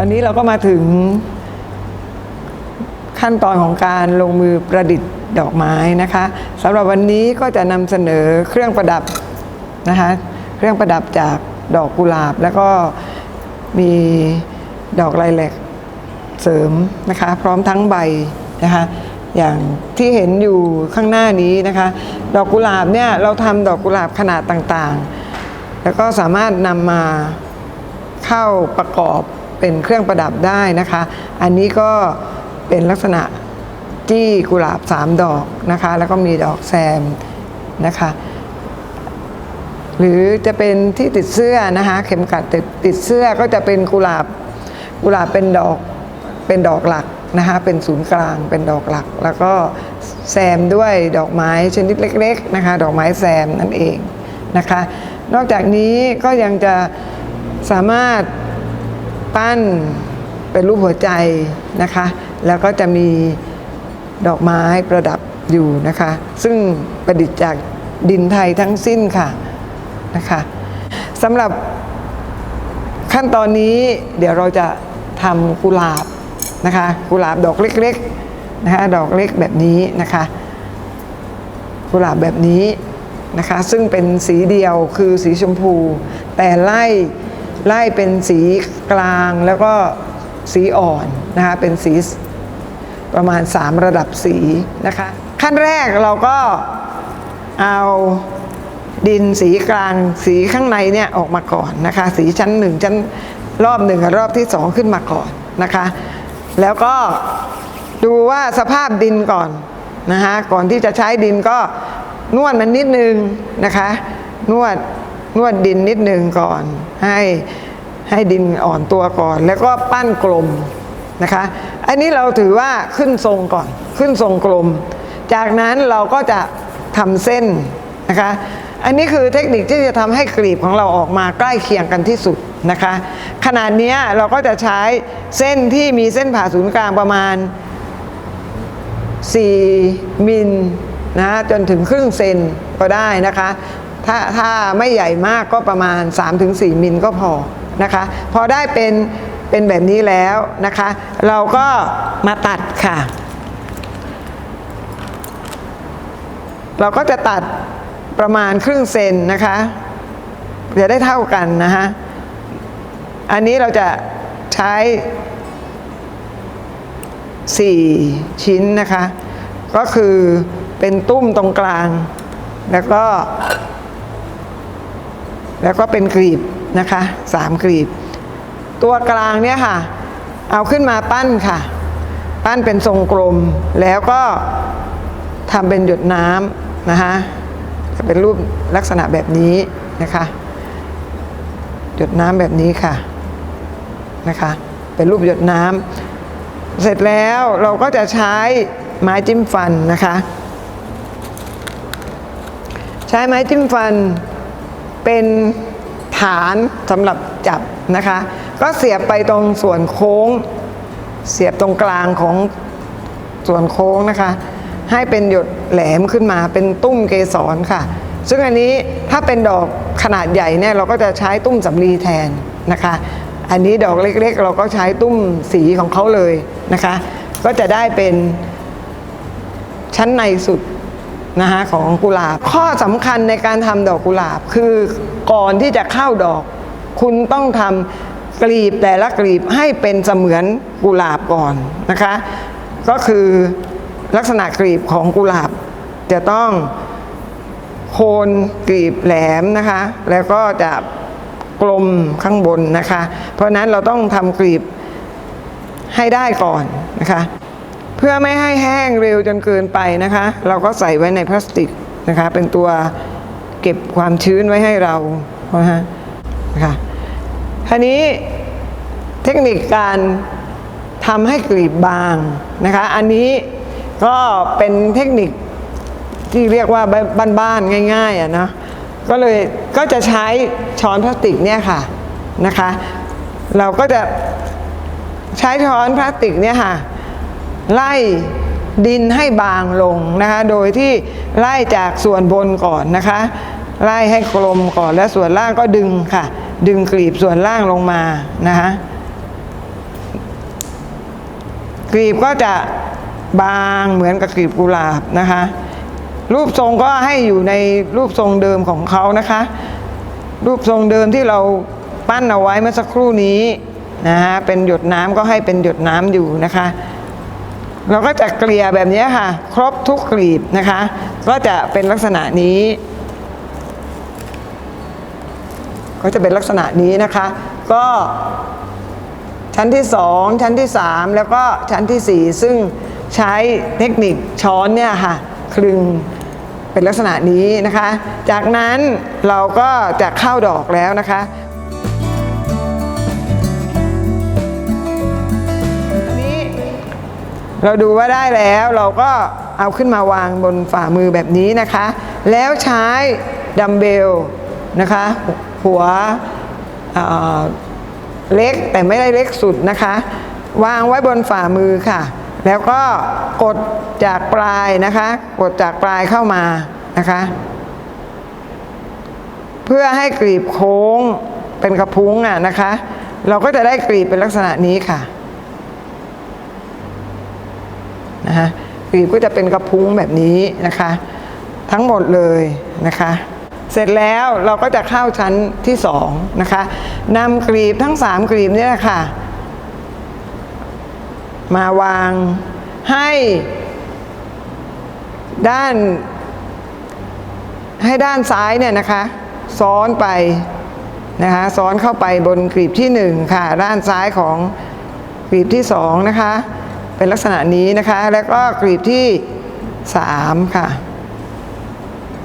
อนนี้เราก็มาถึงขั้นตอนของการลงมือประดิษฐ์ดอกไม้นะคะสำหรับวันนี้ก็จะนำเสนอเครื่องประดับนะคะเครื่องประดับจากดอกกุหลาบ แล้วก็มีดอกไลแลกเสริมนะคะ พร้อมทั้งใบนะคะอย่างที่เห็นอยู่ข้างหน้านี้นะคะ ดอกกุหลาบเนี่ยเราทำดอกกุหลาบขนาดต่างๆ แล้วก็สามารถนำมาเข้าประกอบ เป็นเครื่องประดับได้นะคะ อันนี้ก็เป็นลักษณะจี้กุหลาบสามดอกนะคะ แล้วก็มีดอกแซมนะคะ หรือจะเป็นที่ติดเสื้อนะคะ เข็มกัดติดติดเสื้อก็จะเป็นกุหลาบกุหลาบเป็นดอกเป็นดอกหลักนะคะเป็นศูนย์กลางเป็นดอกหลัก แล้วก็แซมด้วยดอกไม้ชนิดเล็กๆนะคะดอกไม้แซมนั่นเองนะคะ นอกจากนี้ก็ยังจะสามารถ ปั้นเป็นรูปหัวใจนะคะ แล้วก็จะมีดอกไม้ประดับอยู่นะคะ ซึ่งประดิษฐ์จากดินไทยทั้งสิ้นค่ะนะคะสำหรับขั้นตอนนี้เดี๋ยวเราจะทำกุหลาบนะคะกุหลาบดอกเล็กๆนะคะดอกเล็กแบบนี้นะคะกุหลาบแบบนี้นะคะซึ่งเป็นสีเดียวคือสีชมพู แต่ไล่ ไล่เป็นสีกลางแล้วก็สีอ่อนนะคะเป็นสีประมาณ 3 ระดับสีนะคะ ขั้นแรกเราก็เอาดินสีกลางสีข้างในเนี่ยออกมาก่อนนะคะ สีชั้นหนึ่งชั้นรอบหนึ่งกับรอบที่สองขึ้นมาก่อนนะคะ แล้วก็ดูว่าสภาพดินก่อนนะคะก่อนที่จะใช้ดินก็นวดมันนิดนึงนะคะ นวด นวดดินนิดนึงก่อน ให้ให้ดินอ่อนตัวก่อน แล้วก็ปั้นกลมนะคะ อันนี้เราถือว่าขึ้นทรงก่อน ขึ้นทรงกลม จากนั้นเราก็จะทำเส้นนะคะ อันนี้คือเทคนิคที่จะทำให้กลีบของเราออกมาใกล้เคียงกันที่สุดนะคะ ขนาดนี้เราก็จะใช้เส้นที่มีเส้นผ่าศูนย์กลางประมาณ 4 มิลนะจนถึงครึ่งเซนก็ได้นะคะ ถ้าถ้าไม่ใหญ่มากก็ประมาณ 3-4 มิลก็พอนะคะ พอได้เป็นเป็นแบบนี้แล้วนะคะ เราก็มาตัดค่ะ เราก็จะตัดประมาณครึ่งเซนนะคะจะได้เท่ากันนะฮะอันนี้เราจะใช้ 4 ชิ้นนะคะ ก็คือเป็นตุ้มตรงกลาง แล้วก็ แล้วก็เป็นกรีบนะคะสามกรีบ ตัวกลางเนี่ยค่ะ เอาขึ้นมาปั้นค่ะ ปั้นเป็นทรงกลม แล้วก็ทำเป็นหยดน้ำนะคะจะเป็นรูปลักษณะแบบนี้นะคะหยดน้ำแบบนี้ค่ะนะคะ เป็นรูปหยดน้ำเสร็จแล้วเราก็จะใช้ไม้จิ้มฟันนะคะ ใช้ไม้จิ้มฟัน เป็นฐานสำหรับจับนะคะ ก็เสียบไปตรงส่วนโค้ง เสียบตรงกลางของส่วนโค้งนะคะ ให้เป็นหยดแหลมขึ้นมาเป็นตุ้มเกสรค่ะ ซึ่งอันนี้ถ้าเป็นดอกขนาดใหญ่เนี่ยเราก็จะใช้ตุ้มสำลีแทนนะคะ อันนี้ดอกเล็กๆ เราก็ใช้ตุ้มสีของเขาเลยนะคะ ก็จะได้เป็นชั้นในสุด นะคะของกุหลาบ ข้อสำคัญในการทำดอกกุหลาบคือก่อนที่จะเข้าดอก คุณต้องทำกลีบแต่ละกลีบให้เป็นเสมือนกุหลาบก่อนนะคะ ก็คือลักษณะกลีบของกุหลาบ จะต้องโคนกลีบแหลมนะคะ แล้วก็จะกลมข้างบนนะคะ เพราะฉะนั้นเราต้องทำกลีบให้ได้ก่อนนะคะ เพื่อไม่ให้แห้งเร็วจนเกินไปนะคะ เราก็ใส่ไว้ในพลาสติกนะคะ เป็นตัวเก็บความชื้นไว้ให้เรานะฮะนะคะทีนี้เทคนิคการทำให้กลีบบางนะคะ อันนี้ก็เป็นเทคนิคที่เรียกว่าบ้านๆง่ายๆอะนะก็เลยก็จะใช้ช้อนพลาสติกเนี่ยค่ะนะคะ เราก็จะใช้ช้อนพลาสติกเนี่ยค่ะ ไล่ดินให้บางลงนะคะ โดยที่ไล่จากส่วนบนก่อนนะคะ ไล่ให้กลมก่อนแล้วส่วนล่างก็ดึงค่ะ ดึงกลีบส่วนล่างลงมานะคะกลีบก็จะบางเหมือนกับกลีบกุหลาบนะคะ รูปทรงก็ให้อยู่ในรูปทรงเดิมของเขานะคะ รูปทรงเดิมที่เราปั้นเอาไว้เมื่อสักครู่นี้นะฮะเป็นหยดน้ำก็ให้เป็นหยดน้ำอยู่นะคะ เราก็จะเกลี่ยแบบนี้ค่ะ ครบทุกกลีบนะคะ ก็จะเป็นลักษณะนี้ ก็จะเป็นลักษณะนี้นะคะ ก็ชั้นที่สองชั้นที่สามแล้วก็ชั้นที่สี่ซึ่งใช้เทคนิคช้อนเนี่ยค่ะคลึงเป็นลักษณะนี้นะคะ จากนั้นเราก็จะเข้าดอกแล้วนะคะ เราดูว่าได้แล้วเราก็เอาขึ้นมาวางบนฝ่ามือแบบนี้นะคะ แล้วใช้ดัมเบลนะคะ หัวเเล็กแต่ไม่ได้เล็กสุดนะคะ วางไว้บนฝ่ามือค่ะ แล้วก็กดจากปลายนะคะ กดจากปลายเข้ามานะคะ เพื่อให้กรีบโค้งเป็นกระพุ้งอะนะคะ เราก็จะได้กรีบเป็นลักษณะนี้ค่ะ นะฮะกลีบก็จะเป็นกระพุ้งแบบนี้นะคะ ทั้งหมดเลยนะคะ เสร็จแล้วเราก็จะเข้าชั้นที่สองนะคะนำกลีบทั้งสามกลีบเนี่ยค่ะ มาวางให้ด้านให้ด้านซ้ายเนี่ยนะคะ ซ้อนไปนะคะซ้อนเข้าไปบนกลีบที่หนึ่งค่ะ ด้านซ้ายของกลีบที่สองนะคะ เป็นลักษณะนี้นะคะ แล้วก็กลีบที่สามค่ะ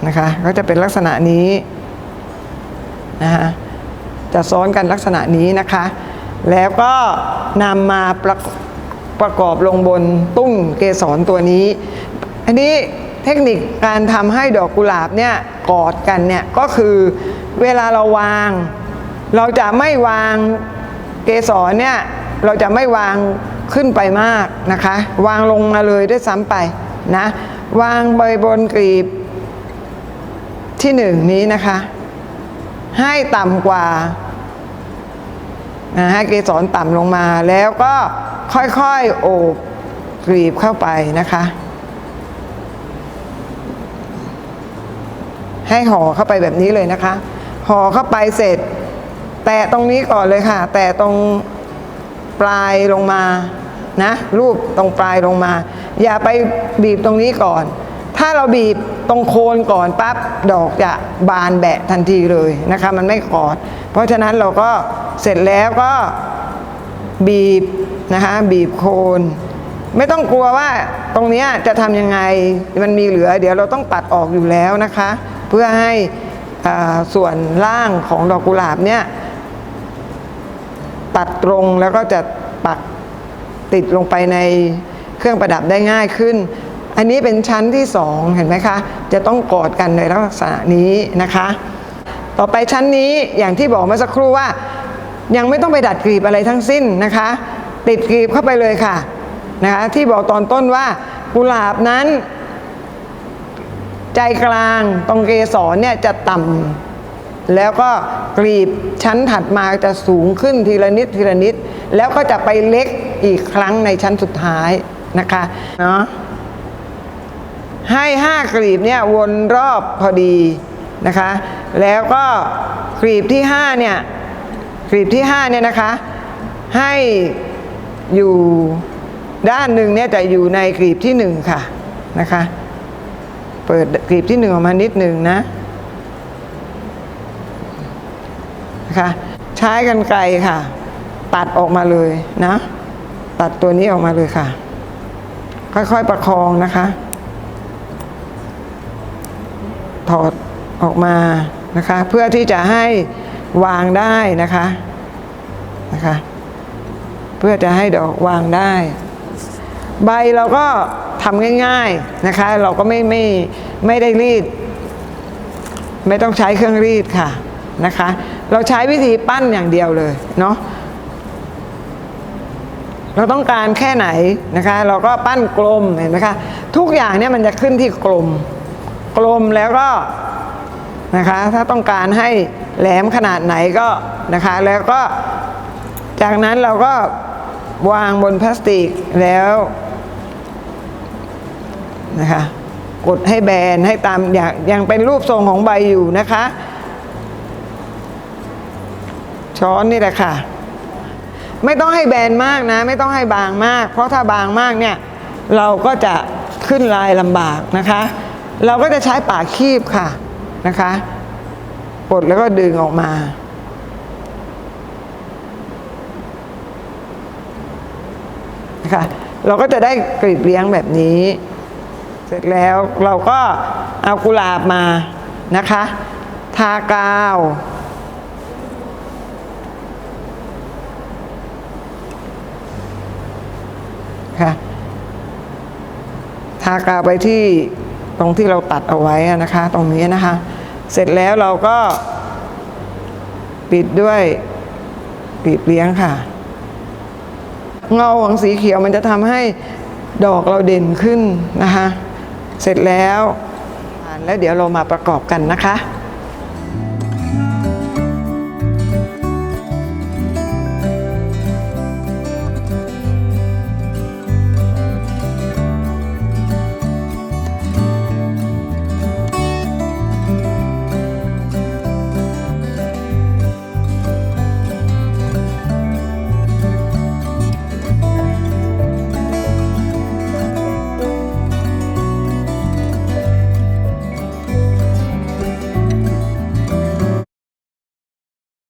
นะคะก็จะเป็นลักษณะนี้นะคะจะซ้อนกันลักษณะนี้นะคะ แล้วก็นำมาประประกอบลงบนตุ้งเกสรตัวนี้ อันนี้เทคนิคการทำให้ดอกกุหลาบเนี่ยกอดกันเนี่ยก็คือเวลาเราวาง เราจะไม่วางเกสรเนี่ยเราจะไม่วาง ขึ้นไปมากนะคะ วางลงมาเลยด้วยซ้ำไปนะ วางใบบนกลีบที่หนึ่งนี้นะคะ ให้ต่ำกว่านะให้เกสรต่ำลงมาแล้วก็ค่อยๆ โอบกลีบเข้าไปนะคะ ให้ห่อเข้าไปแบบนี้เลยนะคะ ห่อเข้าไปเสร็จ แตะตรงนี้ก่อนเลยค่ะ แตะตรง ปลายลงมานะรูปตรงปลายลงมา อย่าไปบีบตรงนี้ก่อน ถ้าเราบีบตรงโคนก่อนปั๊บดอกจะบานแบะทันทีเลยนะคะมันไม่กอด เพราะฉะนั้นเราก็เสร็จแล้วก็บีบนะคะบีบโคนไม่ต้องกลัวว่าตรงเนี้ยจะทำยังไงมันมีเหลือ เดี๋ยวเราต้องตัดออกอยู่แล้วนะคะ เพื่อให้ส่วนล่างของดอกกุหลาบเนี่ย ตัดตรงแล้วก็จะปักติดลงไปในเครื่องประดับได้ง่ายขึ้น อันนี้เป็นชั้นที่สองเห็นไหมคะ จะต้องกอดกันในลักษณะนี้นะคะ ต่อไปชั้นนี้อย่างที่บอกเมื่อสักครู่ว่า ยังไม่ต้องไปดัดกรีบอะไรทั้งสิ้นนะคะ ติดกรีบเข้าไปเลยค่ะนะคะที่บอกตอนต้นว่ากุหลาบนั้น ใจกลางตรงเกสรเนี่ยจะต่ำ แล้วก็กรีบชั้นถัดมาจะสูงขึ้นทีละนิดทีละนิด แล้วก็จะไปเล็กอีกครั้งในชั้นสุดท้ายนะคะเนาะให้ห้ากรีบเนี่ยวนรอบพอดีนะคะ แล้วก็กรีบที่ห้าเนี่ยกรีบที่ห้าเนี่ยนะคะ ให้อยู่ด้านหนึ่งเนี่ยจะอยู่ในกรีบที่หนึ่งค่ะนะคะ เปิดกลีบที่หนึ่งออกมานิดหนึ่งนะ นะคะ ใช้กันไกลค่ะ ตัดออกมาเลยนะ ตัดตัวนี้ออกมาเลยค่ะ ค่อยๆประคองนะคะ ถอดออกมานะคะ เพื่อที่จะให้วางได้นะคะนะคะ เพื่อจะให้ดอกวางได้ ใบเราก็ทำง่ายๆนะคะ เราก็ไม่ไม่ไม่ได้รีด ไม่ต้องใช้เครื่องรีดค่ะนะคะ เราใช้วิธีปั้นอย่างเดียวเลยเนาะเราต้องการแค่ไหนนะคะ เราก็ปั้นกลมเห็นไหมคะทุกอย่างเนี่ยมันจะขึ้นที่กลม กลมแล้วก็นะคะ ถ้าต้องการให้แหลมขนาดไหนก็นะคะ แล้วก็จากนั้นเราก็วางบนพลาสติกแล้วนะคะ กดให้แบนให้ตามอย่างยังเป็นรูปทรงของใบอยู่นะคะ ช้อนนี่แหละค่ะ ไม่ต้องให้แบนมากนะ ไม่ต้องให้บางมาก เพราะถ้าบางมากเนี่ยเราก็จะขึ้นลายลำบากนะคะ เราก็จะใช้ปากคีบค่ะนะคะปลดแล้วก็ดึงออกมา นะคะ เราก็จะได้กลีบเลี้ยงแบบนี้ เสร็จแล้วเราก็เอากุหลาบมานะคะ ทากาว ค่ะทากาวไปที่ตรงที่เราตัดเอาไว้นะคะ ตรงนี้นะคะ เสร็จแล้วเราก็ ปิดด้วยกลีบเลี้ยงค่ะ เงาของสีเขียวมันจะทำให้ดอกเราเด่นขึ้นนะคะ เสร็จแล้ว แล้วเดี๋ยวเรามาประกอบกันนะคะ